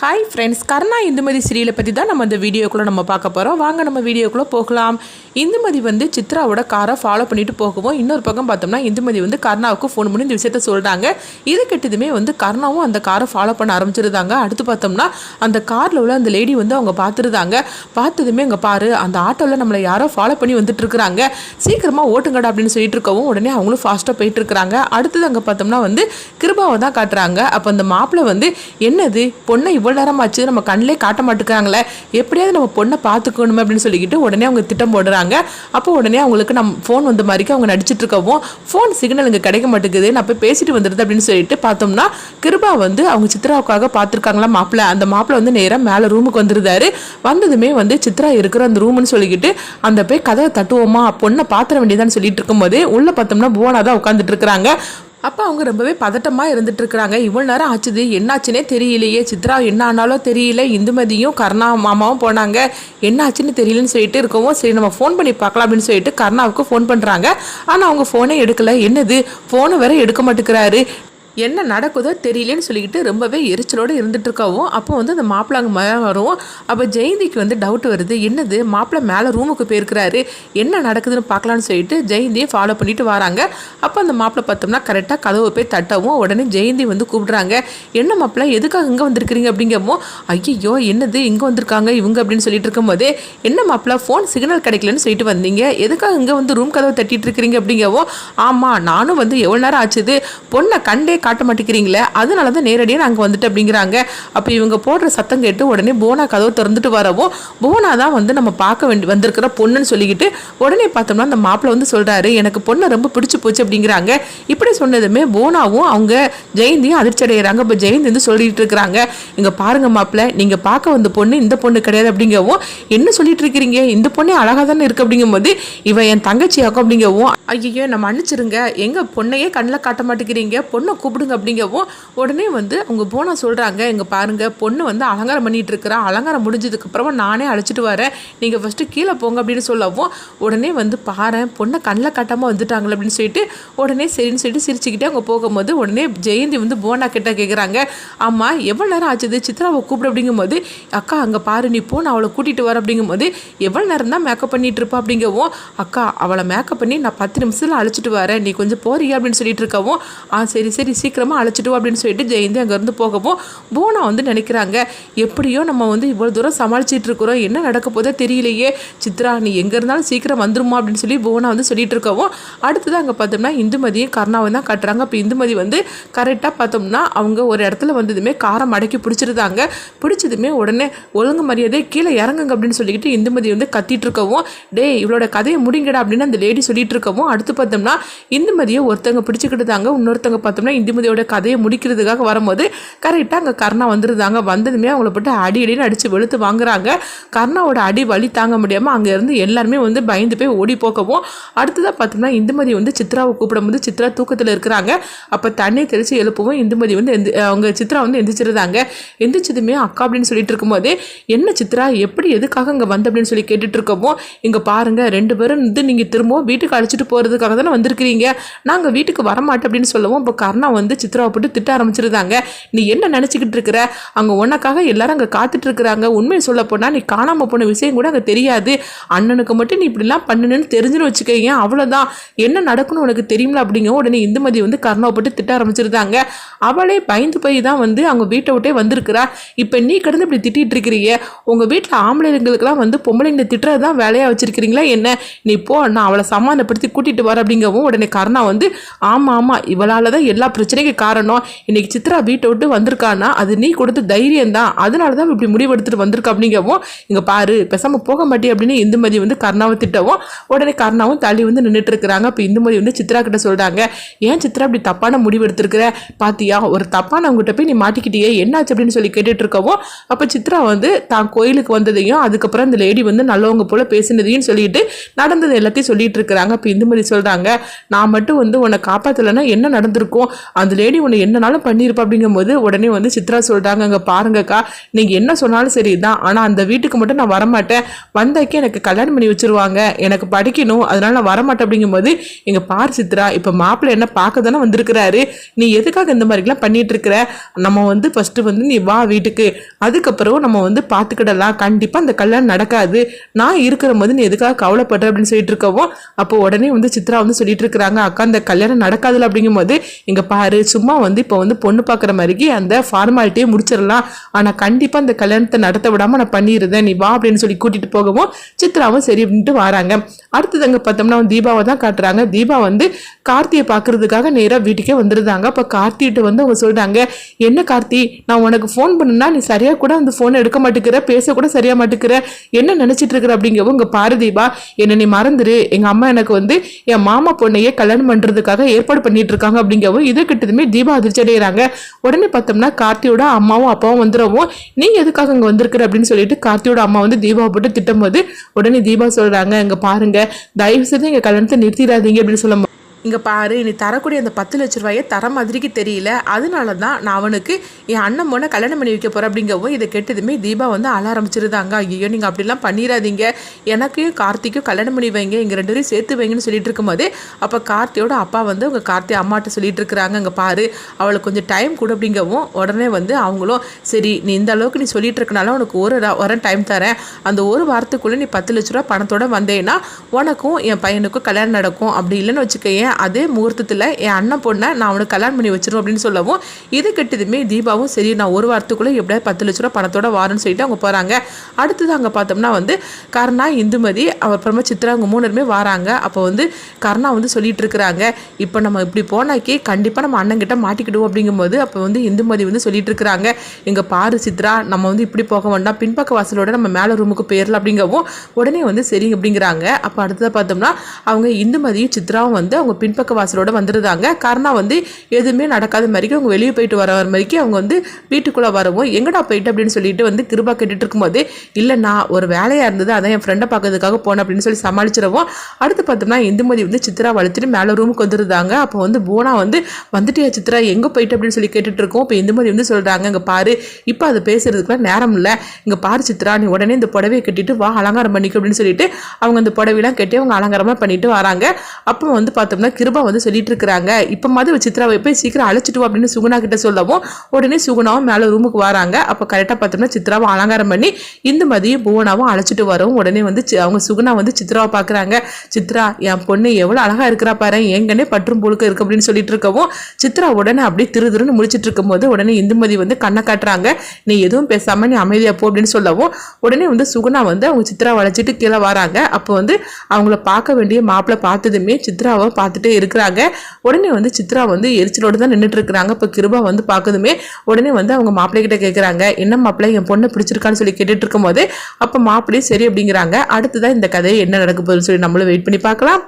Hi friends கர்ணா இந்துமதி சீரியலை பற்றி தான் நம்ம இந்த வீடியோக்குள்ளே நம்ம பார்க்க போகிறோம் வாங்க நம்ம வீடியோக்குள்ளே போகலாம். இந்துமதி வந்து சித்ராவோட காரை ஃபாலோ பண்ணிட்டு போகவும் இன்னொரு பக்கம் பார்த்தோம்னா இந்துமதி வந்து கர்ணாவுக்கு ஃபோன் பண்ணி இந்த விஷயத்த சொல்கிறாங்க இது கெட்டதுமே வந்து கர்ணாவும் அந்த காரை ஃபாலோ பண்ண ஆரம்பிச்சிருந்தாங்க. அடுத்து பார்த்தோம்னா அந்த காரில் உள்ள அந்த லேடி வந்து அவங்க பார்த்துருந்தாங்க. பார்த்ததுமே அங்கே பாரு அந்த ஆட்டோவில் நம்மளை யாரோ ஃபாலோ பண்ணி வந்துட்டு இருக்கிறாங்க சீக்கிரமாக ஓட்டுங்கடா அப்படின்னு சொல்லிட்டு இருக்கவும் உடனே அவங்களும் ஃபாஸ்ட்டாக போயிட்டு இருக்கிறாங்க அடுத்தது அங்கே பார்த்தோம்னா வந்து கிருபாவை தான் காட்டுறாங்க. அப்போ அந்த மாப்பிள்ளை வந்து என்னது? பொண்ணை இவ்வளோ இவ்வளோ நேரம் ஆச்சு நம்ம கண்ணிலே காட்ட மாட்டேங்கிறாங்களே எப்படியாவது நம்ம பொண்ணை பார்த்துக்கணுமே அப்படின்னு சொல்லிக்கிட்டு உடனே அவங்க திட்டம் போடுறாங்க. அப்போ உடனே அவங்களுக்கு நம்ம ஃபோன் வந்த மாதிரிக்கு அவங்க நடிச்சிட்டு இருக்கவும் ஃபோன் சிக்னல் இங்கே கிடைக்க மாட்டேங்குது நான் போய் பேசிட்டு வந்துடுது அப்படின்னு சொல்லிட்டு பார்த்தோம்னா கிருபா வந்து அவங்க சித்ராவுக்காக பார்த்துருக்காங்களா மாப்பிள்ளை. அந்த மாப்பிள்ளை வந்து நேராக மேலே ரூமுக்கு வந்துருந்தாரு. வந்ததுமே வந்து சித்ரா இருக்கிற அந்த ரூம்னு சொல்லிக்கிட்டு அந்த போய் கதவை தட்டுவோமா? பொண்ணை பாத்திர வேண்டியதான்னு சொல்லிட்டு இருக்கும்போதே உள்ளே பார்த்தோம்னா புவனா தான் உட்காந்துட்டு இருக்கிறாங்க. அப்போ அவங்க ரொம்பவே பதட்டமாக இருந்துட்டு இருக்கிறாங்க. இவ்வளோ நேரம் ஆச்சுது என்னாச்சுன்னே தெரியலையே. சித்ரா என்ன ஆனாலும் தெரியல. இந்துமதியும் கர்ணா மாமாவும் போனாங்க. என்னாச்சுன்னு தெரியலன்னு சொல்லிட்டு இருக்கவும் சரி நம்ம ஃபோன் பண்ணி பார்க்கலாம் அப்படின்னு சொல்லிட்டு கர்ணாவுக்கு ஃபோன் பண்ணுறாங்க ஆனால் அவங்க ஃபோனே எடுக்கல. என்னது? ஃபோனை வேற எடுக்க மாட்டேங்கிறாரு. என்ன நடக்குதோ தெரியலன்னு சொல்லிக்கிட்டு ரொம்பவே எரிச்சலோடு இருந்துட்டு இருக்கவும் அப்போ வந்து அந்த மாப்பிளாங்க அங்கே மேலே வரும். அப்போ ஜெயந்திக்கு வந்து டவுட் வருது. என்னது? மாப்பிள்ள மேலே ரூமுக்கு போயிருக்கிறாரு. என்ன நடக்குதுன்னு பார்க்கலான்னு சொல்லிட்டு ஜெயந்தியை ஃபாலோ பண்ணிட்டு வராங்க. அப்போ அந்த மாப்பிள்ளை பார்த்தோம்னா கரெக்டாக கதவை போய் தட்டவும் உடனே ஜெயந்தி வந்து கூப்பிடுறாங்க. என்ன மாப்பிள்ள? எதுக்காக இங்கே வந்திருக்கிறீங்க அப்படிங்கமோ? ஐயோ என்னது? இங்கே வந்திருக்காங்க இவங்க அப்படின்னு சொல்லிட்டு இருக்கும்போதே என்ன மாப்பிள்ள? ஃபோன் சிக்னல் கிடைக்கலன்னு சொல்லிட்டு வந்தீங்க. எதுக்காக இங்கே வந்து ரூம் கதவை தட்டிட்டு இருக்கிறீங்க அப்படிங்கவோ? ஆமாம் நானும் வந்து எவ்வளோ நேரம் ஆச்சுது? பொண்ணை கண்டே காட்ட மாட்டேங்கிறீங்களே அதனால தான் நேரடியாக நாங்கள் வந்துட்டு அப்படிங்கிறாங்க. அப்போ இவங்க போடுற சத்தம் கேட்டு உடனே போனா கதவை திறந்துட்டு வரவும் போனா தான் வந்து நம்ம பார்க்க வேண்டி வந்திருக்கிற பொண்ணுன்னு சொல்லிக்கிட்டு உடனே பார்த்தோம்னா அந்த மாப்பிள்ளை வந்து சொல்கிறாரு எனக்கு பொண்ணை ரொம்ப பிடிச்சி போச்சு அப்படிங்கிறாங்க. இப்படி சொன்னதுமே போனாவும் அவங்க ஜெயந்தியும் அதிர்ச்சி அடைகிறாங்க இப்போ ஜெயந்தி வந்து சொல்லிட்டு இருக்கிறாங்க இங்கே பாருங்க மாப்பிள்ளை நீங்கள் பார்க்க வந்த பொண்ணு இந்த பொண்ணு கிடையாது அப்படிங்கவும் என்ன சொல்லிட்டு இருக்கிறீங்க? இந்த பொண்ணே அழகாக தானே இருக்கு அப்படிங்கும்போது இவன் என் தங்கச்சியாக்கும் அப்படிங்கவும் ஐயோ நம்ம மன்னிச்சிருங்க. எங்கள் பொண்ணையே கண்ணில் காட்ட மாட்டேங்கிறீங்க. பொண்ணை கூப்பிடுங்க அப்படிங்கவும் உடனே வந்து அவங்க போனா சொல்கிறாங்க இங்கே பாருங்கள் பொண்ணு வந்து அலங்காரம் பண்ணிட்டு இருக்கிறா. அலங்காரம் முடிஞ்சதுக்கப்புறமா நானே அழைச்சிட்டு வரேன். நீங்கள் ஃபஸ்ட்டு கீழே போங்க அப்படின்னு சொல்லவும் உடனே வந்து பாரு பொண்ணை கண்ணில் கட்டாமல் வந்துட்டாங்களே அப்படின்னு சொல்லிட்டு உடனே சரின்னு சொல்லிட்டு சிரிச்சுக்கிட்டே அவங்க போகும்போது உடனே ஜெயந்தி வந்து போனா கிட்ட கேட்குறாங்க ஆமாம் எவ்வளோ நேரம் ஆச்சுது சித்ராவை கூப்பிடு அப்படிங்கும்போது அக்கா அங்கே பாரு நீ போ நான் அவளை கூட்டிகிட்டு வர அப்படிங்கும்போது எவ்வளோ நேரம் தான் மேக்கப் பண்ணிட்டு இருப்பா அப்படிங்கவும் அக்கா அவளை மேக்கப் பண்ணி நான் பத்து நிமிஷத்தில் அழைச்சிட்டு வரேன். நீ கொஞ்சம் போறியா? அப்படின்னு சொல்லிட்டு இருக்கவும் ஆ சரி சரி சீக்கிரமாக அழைச்சிட்டு அப்படின்னு சொல்லிட்டு ஜெயந்தி அங்கேருந்து போகவும் போனா வந்து நினைக்கிறாங்க எப்படியோ நம்ம வந்து இவ்வளோ தூரம் சமாளிச்சிட்டு இருக்கிறோம் என்ன நடக்க போதோ தெரியலையே சித்ரா நீ எங்கே இருந்தாலும் சீக்கிரம் வந்துருமா அப்படின்னு சொல்லி போனா வந்து சொல்லிட்டு இருக்கவும் அடுத்தது அங்கே பார்த்தோம்னா இந்துமதியும் கர்ணாவை தான் காட்டுறாங்க. அப்போ இந்துமதி வந்து கரெக்டாக பார்த்தோம்னா அவங்க ஒரு இடத்துல வந்ததுமே காரம் அடக்கி பிடிச்சிருந்தாங்க. பிடிச்சதுமே உடனே ஒழுங்கு மரியாதை கீழே இறங்குங்க அப்படின்னு சொல்லிக்கிட்டு இந்துமதி வந்து கத்திட்டு இருக்கவும் டேய் இவளோட கதையை முடிங்கடா அப்படின்னு அந்த லேடி சொல்லிட்டு இருக்கவும் அடுத்து பார்த்தோம்னா இந்துமதியை ஒருத்தவங்க பிடிச்சிக்கிட்டு தாங்க இன்னொருத்தவங்க பார்த்தோம்னா இந்துமதியோட கதையை முடிக்கிறதுக்காக வரும்போது கரெக்டாக அங்கே கர்ணா வந்துருந்தாங்க. வந்ததுமே அவங்கள போட்டு அடி அடின்னு அடித்து வெளுத்து வாங்குறாங்க. கர்ணாவோட அடி வலி தாங்க முடியாமல் அங்கே இருந்து எல்லாருமே வந்து பயந்து போய் ஓடி போகவும் அடுத்ததாக பார்த்தோம்னா இந்துமதி வந்து சித்ராவை கூப்பிடும்போது சித்ரா தூக்கத்தில் இருக்கிறாங்க. அப்போ தண்ணி தெளித்து எழுப்பவும் இந்துமதி வந்து எந்த அவங்க சித்ரா வந்து எந்திரிச்சிருந்தாங்க. எந்திரிச்சதுமே அக்கா அப்படின்னு சொல்லிட்டு இருக்கும்போது என்ன சித்ரா எப்படி எதுக்காக இங்கே வந்து? அப்படின்னு சொல்லி கேட்டுட்டு இருக்கோமோ இங்கே பாருங்க ரெண்டு பேரும் வந்து நீங்கள் திரும்பவும் வீட்டுக்கு அழைச்சிட்டு போகிறதுக்காக தானே வந்திருக்கிறீங்க. நாங்கள் வீட்டுக்கு வரமாட்டோம் அப்படின்னு சொல்லவும் இப்போ கர்ணா வந்து சித்ராவை போட்டு திட்ட ஆரம்பிச்சிருந்தாங்க. நீ என்ன நினச்சிக்கிட்டு இருக்கிற? அங்கே உனக்காக எல்லாரும் அங்கே காத்துட்டு இருக்கிறாங்க. உண்மையை சொல்ல போனால் நீ காணாமல் போன விஷயம் கூட அங்கே தெரியாது. அண்ணனுக்கு மட்டும் நீ இப்படிலாம் பண்ணுன்னு தெரிஞ்சுன்னு வச்சுக்கோங்க அவ்வளோதான் என்ன நடக்கணும் உனக்கு தெரியுமில அப்படிங்க உடனே இந்துமதி வந்து கர்ணாவை போட்டு திட்ட ஆரம்பிச்சிருந்தாங்க. அவளே பயந்து போய் தான் வந்து அவங்க வீட்டை விட்டே வந்திருக்கிறா. இப்போ நீ கிடந்து இப்படி திட்டிகிட்டு இருக்கிறீங்க உங்கள் வீட்டில் ஆம்பளைங்களுக்கெல்லாம் வந்து பொம்பளைங்களை திட்டுறது தான் வேலையாக வச்சிருக்கிறீங்களா என்ன? நீ போ நான் அவளை சமாதானப்படுத்தி கூட்டிகிட்டு வர அப்படிங்கவும் உடனே கர்ணா வந்து ஆமாம் ஆமாம் இவளால் தான் எல்லா பிரச்சனைக்கு காரணம். இன்னைக்கு சித்ரா வீட்டை விட்டு வந்திருக்கானா? அது நீ கொடுத்த தைரியம் தான். அதனால தான் இப்படி முடிவெடுத்துட்டு வந்திருக்கா அப்படிங்கவும் இங்கே பாரு பேசாமல் போக மாட்டே அப்படின்னு இந்துமதி வந்து கர்ணாவை திட்டவும் உடனே கர்ணாவும் தள்ளி வந்து நின்றுட்டு இருக்கிறாங்க. இப்போ இந்துமதி வந்து சித்ரா கிட்ட சொல்கிறாங்க ஏன் சித்ரா இப்படி தப்பான முடிவு எடுத்திருக்கிற? பாத்தியா ஒரு தப்பானவங்ககிட்ட போய் நீ மாட்டிக்கிட்டியே என்னாச்சு அப்படின்னு சொல்லி கேட்டுட்டு இருக்கவும் அப்போ சித்ரா வந்து தான் கோயிலுக்கு வந்ததையும் அதுக்கப்புறம் இந்த லேடி வந்து நல்லவங்க போல பேசினதையும் சொல்லிட்டு நடந்தது எல்லாத்தையும் சொல்லிட்டு இருக்கிறாங்க. இப்போ இந்துமதி சொல்கிறாங்க நான் மட்டும் வந்து உன்னை காப்பாற்றலைன்னா என்ன நடந்திருக்கும்? அந்த லேடி உன்னை என்னனாலும் பண்ணியிருப்பா அப்படிங்கும்போது உடனே வந்து சித்ரா சொல்கிறாங்க அங்கே பாருங்கக்கா நீங்கள் என்ன சொன்னாலும் சரி தான் ஆனால் அந்த வீட்டுக்கு மட்டும் நான் வரமாட்டேன். வந்தாக்கி எனக்கு கல்யாணம் பண்ணி வச்சிருவாங்க. எனக்கு படிக்கணும். அதனால நான் வரமாட்டேன் அப்படிங்கும்போது எங்கள் பார் சித்ரா இப்போ மாப்பிள்ளை என்ன பார்க்க தானே வந்திருக்கிறாரு. நீ எதுக்காக இந்த மாதிரிலாம் பண்ணிட்டு இருக்கிற? நம்ம வந்து ஃபஸ்ட்டு வந்து நீ வா வீட்டுக்கு. அதுக்கப்புறம் நம்ம வந்து பார்த்துக்கிடலாம் கண்டிப்பாக அந்த கல்யாணம் நடக்காது. நான் இருக்கிற போது நீ எதுக்காக கவலைப்படுற அப்படின்னு சொல்லிட்டு இருக்கவும் அப்போ உடனே வந்து சித்ரா வந்து சொல்லிட்டு இருக்கிறாங்க அக்கா அந்த கல்யாணம் நடக்காதுல அப்படிங்கும்போது இங்கே பாரு சும்மா வந்து இப்போ வந்து பொண்ணு பார்க்குற மாதிரிக்கு அந்த ஃபார்மாலிட்டியே முடிச்சிடலாம். ஆனால் கண்டிப்பாக அந்த கல்யாணத்தை நடத்த விடாமல் நான் பண்ணிடுறேன் நீ வா அப்படின்னு சொல்லி கூட்டிகிட்டு போகவும் சித்ராவும் சரி அப்படின்ட்டு வராங்க. அடுத்தது அங்கே பார்த்தோம்னா தீபாவை தான் காட்டுறாங்க. தீபா வந்து கார்த்தியை பார்க்கறதுக்காக நேராக வீட்டுக்கே வந்துருந்தாங்க. அப்போ கார்த்திகிட்ட வந்து அவங்க சொல்கிறாங்க என்ன கார்த்தி நான் உனக்கு ஃபோன் பண்ணுனா நீ சரியாக கூட அந்த ஃபோனை எடுக்க மாட்டேங்கிற பேசக்கூட சரியாக மாட்டேங்கிற என்ன நினச்சிட்டு இருக்கிற அப்படிங்கவும் இங்கே பாரு தீபா என்னை நீ மறந்துரு. எங்கள் அம்மா எனக்கு வந்து என் மாமா பொண்ணையே கல்யாணம் பண்ணுறதுக்காக ஏற்பாடு பண்ணிட்டு இருக்காங்க அப்படிங்கவும் இதை கிட்டதுமே தீபா அதிர்ச்சி அடைகிறாங்க. உடனே பார்த்தோம்னா கார்த்தியோட அம்மாவும் அப்பாவும் வந்துடவும் நீ எதுக்காக இங்கே வந்திருக்கிற அப்படின்னு சொல்லிட்டு கார்த்தியோட அம்மா வந்து தீபாவை போட்டு திட்டும்போது உடனே தீபா சொல்கிறாங்க இங்கே பாருங்க தயவு செய்து எங்கள் கல்யாணத்தை நிறுத்திடாதீங்க அப்படின்னு சொல்லும் இங்கே பாரு நீ தரக்கூடிய அந்த பத்து லட்ச ரூபாயை தர மாதிரிக்கு தெரியல. அதனால தான் நான் அவனுக்கு என் அண்ணன் மோனை கல்யாணம் பண்ணி வைக்க போகிறேன் அப்படிங்கவும் இதை கெட்டதுமே தீபா வந்து அழ ஆரம்பிச்சிருந்தாங்க. ஐயோ நீங்கள் அப்படிலாம் பண்ணிடாதீங்க எனக்கும் கார்த்திக்கும் கல்யாணம் பண்ணி வைங்க. இங்கே ரெண்டு பேரும் சேர்த்து வைங்கன்னு சொல்லிட்டு இருக்கும்போது அப்போ கார்த்தியோட அப்பா வந்து உங்கள் கார்த்தி அம்மாட்ட சொல்லிட்டு இருக்கிறாங்க. அங்கே பாரு அவளுக்கு கொஞ்சம் டைம் கொடு அப்படிங்கவும் உடனே வந்து அவங்களும் சரி நீ இந்த அளவுக்கு நீ சொல்லிட்டு இருக்கனால உனக்கு ஒரு ர- வாரம் டைம் தரேன். அந்த ஒரு வாரத்துக்குள்ளே நீ பத்து லட்ச ரூபா பணத்தோட வந்தேன்னா உனக்கும் என் பையனுக்கும் கல்யாணம் நடக்கும். அப்படி இல்லைன்னு வச்சுக்கேன் அதே முகூர்த்தத்தில் என் அண்ணன் பொண்ணை நான் அவனுக்கு கல்யாணம் பண்ணி வச்சிருவோம் அப்படின்னு சொல்லவும் இது கெட்டதுமே தீபாவும் சரி நான் ஒரு வாரத்துக்குள்ளே எப்படியாவது பத்து லட்ச ரூபா பணத்தோட வாரன்னு சொல்லிட்டு அவங்க போகிறாங்க அடுத்தது அங்கே பார்த்தோம்னா வந்து கர்ணா இந்துமதி அப்புறமா சித்ரா அவங்க மூணு வராங்க. அப்போ வந்து கர்ணா வந்து சொல்லிட்டு இருக்கிறாங்க இப்போ நம்ம இப்படி போனாக்கி கண்டிப்பாக நம்ம அண்ணன் கிட்ட மாட்டிக்கிடுவோம் அப்படிங்கும்போது அப்போ வந்து இந்துமதி வந்து சொல்லிட்டு இருக்கிறாங்க. இங்கே பாரு சித்ரா நம்ம வந்து இப்படி போக வேண்டாம் பின்பக்க வாசலோட நம்ம மேலே ரூமுக்கு போயிடலாம் அப்படிங்கவும் உடனே வந்து சரி அப்படிங்கிறாங்க. அப்போ அடுத்ததாக பார்த்தோம்னா அவங்க இந்துமதியும் சித்ராவும் வந்து அவங்க பின்பக்க வாசலோட வந்துருந்தாங்க காரணம் வந்து எதுவுமே நடக்காத மாதிரிக்கு அவங்க வெளியே போயிட்டு வர மாதிரிக்கு அவங்க வந்து வீட்டுக்குள்ளே வரவும் எங்கடா போயிட்டு? அப்படின்னு சொல்லிட்டு வந்து கிருபா கேட்டுட்டு இருக்கும்போது இல்லை நான் ஒரு வேலையாக இருந்தது அதான் என் ஃப்ரெண்டை பார்க்கறதுக்காக போனேன் அப்படின்னு சொல்லி சமாளிச்சிடவும். அடுத்து பார்த்தோம்னா இந்துமதி வந்து சித்ரா வளர்த்துட்டு மேலே ரூமுக்கு வந்துருந்தாங்க அப்போ வந்து போனா வந்து வந்துட்டியா சித்ரா எங்கே போயிட்டு? அப்படின்னு சொல்லி கேட்டுட்டு இருக்கோம். இப்போ இந்துமதி வந்து சொல்கிறாங்க இங்கே பாரு இப்போ அதை பேசுறதுக்குலாம் நேரம் இல்லை. இங்கே பாரு சித்ரா நீ உடனே இந்த புடவையை கட்டிட்டு வா அலங்காரம் பண்ணிக்க அப்படின்னு சொல்லிட்டு அவங்க அந்த புடவையெல்லாம் கட்டி அவங்க அலங்காரமாக பண்ணிட்டு வராங்க. அப்போ வந்து பார்த்தோம்னா கிருபா வந்து சொல்லிட்டு இருக்கிறாங்க இப்போ மாதிரி சித்ராவை போய் சீக்கிரம் அழைச்சிட்டு அப்படின்னு சுகுணா கிட்ட சொல்லவும் உடனே சுகுணாவும் மேலே ரூமுக்கு வராங்க. அப்போ கரெக்டாக பார்த்தோம்னா சித்ராவை அலங்காரம் பண்ணி இந்த மதியம் புவனாவும் அழைச்சிட்டு வரவும் உடனே வந்து அவங்க சுகுணா வந்து சித்ராவை பார்க்குறாங்க சித்ரா என் பொண்ணு எவ்வளோ அழகாக இருக்கிறா பாரு எங்கனே பற்றும் புழுக்க இருக்கு அப்படின்னு சொல்லிட்டு இருக்கவும் சித்ரா உடனே அப்படியே திரு திருன்னு முழிச்சிட்டு இருக்கும்போது உடனே இந்துமதி வந்து கண்ணை காட்டுறாங்க. நீ எதுவும் பேசாம நீ அமைதியா போ அப்படின்னு சொல்லவும் உடனே வந்து சுகுணா வந்து அவங்க சித்ரா வளைச்சிட்டு கீழே வராங்க. அப்போ வந்து அவங்கள பார்க்க வேண்டிய மாப்பிள்ளை பார்த்ததுமே சித்ராவை பார்த்து பார்த்துட்டே இருக்கிறாங்க. உடனே வந்து சித்ரா வந்து எரிச்சலோடு தான் நின்றுட்டு இருக்கிறாங்க. இப்போ கிருபா வந்து பார்க்கதுமே உடனே வந்து அவங்க மாப்பிள்ளை கிட்ட கேட்குறாங்க என்ன மாப்பிள்ளை என் பொண்ணை பிடிச்சிருக்கான்னு சொல்லி கேட்டுட்டு இருக்கும்போது அப்போ மாப்பிள்ளையும் சரி அப்படிங்கிறாங்க. அடுத்ததான் இந்த கதையை என்ன நடக்க போகுதுன்னு சொல்லி நம்மளும் வெயிட் பண்ணி பார்க்கலாம்.